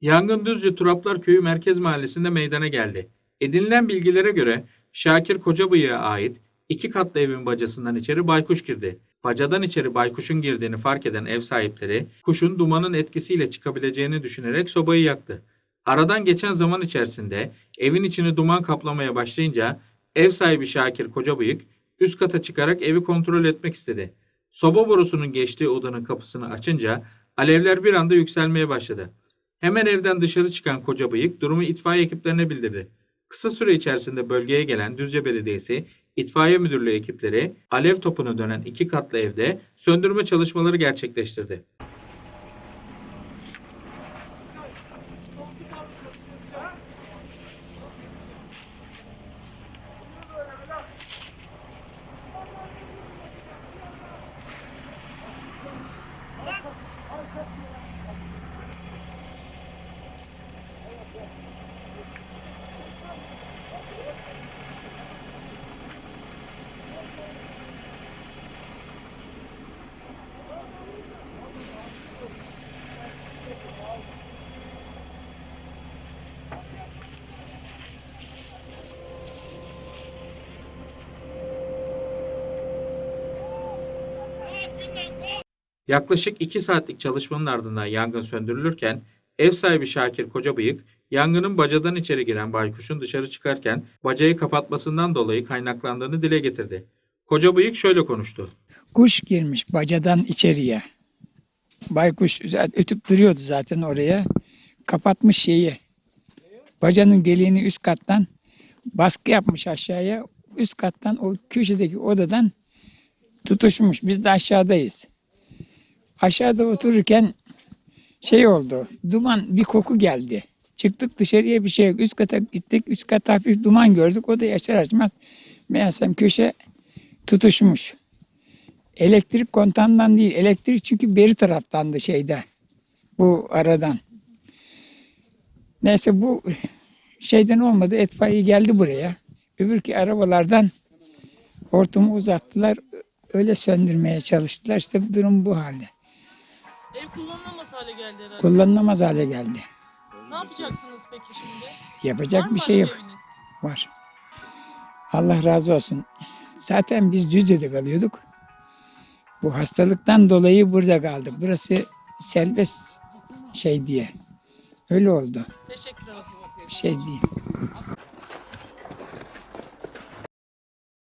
Yangın Düzce Turaplar Köyü Merkez Mahallesi'nde meydana geldi. Edinilen bilgilere göre Şakir Kocabıyık'a ait iki katlı evin bacasından içeri baykuş girdi. Bacadan içeri baykuşun girdiğini fark eden ev sahipleri kuşun dumanın etkisiyle çıkabileceğini düşünerek sobayı yaktı. Aradan geçen zaman içerisinde evin içini duman kaplamaya başlayınca ev sahibi Şakir Kocabıyık üst kata çıkarak evi kontrol etmek istedi. Soba borusunun geçtiği odanın kapısını açınca alevler bir anda yükselmeye başladı. Hemen evden dışarı çıkan koca bıyık durumu itfaiye ekiplerine bildirdi. Kısa süre içerisinde bölgeye gelen Düzce Belediyesi, itfaiye müdürlüğü ekipleri alev topuna dönen iki katlı evde söndürme çalışmaları gerçekleştirdi. Yaklaşık 2 saatlik çalışmanın ardından yangın söndürülürken ev sahibi Şakir Kocabıyık yangının bacadan içeri giren baykuşun dışarı çıkarken bacayı kapatmasından dolayı kaynaklandığını dile getirdi. Kocabıyık şöyle konuştu. Kuş girmiş bacadan içeriye. Baykuş ötüp duruyordu zaten oraya. Kapatmış şeyi. Bacanın deliğini üst kattan baskı yapmış aşağıya. Üst kattan o köşedeki odadan tutuşmuş. Biz de aşağıdayız. Aşağıda otururken şey oldu. Duman bir koku geldi. Çıktık dışarıya bir şey yok. Üst kata gittik. Üst katta hafif duman gördük. O da açar açmaz. Meğersem köşe tutuşmuş. Elektrik kontağından değil. Elektrik çünkü beri taraftandı şeyde. Bu aradan. Neyse bu şeyden olmadı. Etfaiye geldi buraya. Öbürki arabalardan hortumu uzattılar. Öyle söndürmeye çalıştılar. İşte bu durum bu halde. Ev kullanılamaz hale geldi herhalde. Kullanılamaz hale geldi. Ne yapacaksınız peki şimdi? Var Yapacak mı bir şey yok. başka eviniz? Var. Allah razı olsun. Zaten biz Düzce'de kalıyorduk. Bu hastalıktan dolayı burada kaldık. Burası serbest şey diye. Öyle oldu. Teşekkür ederim. Bir şey değil.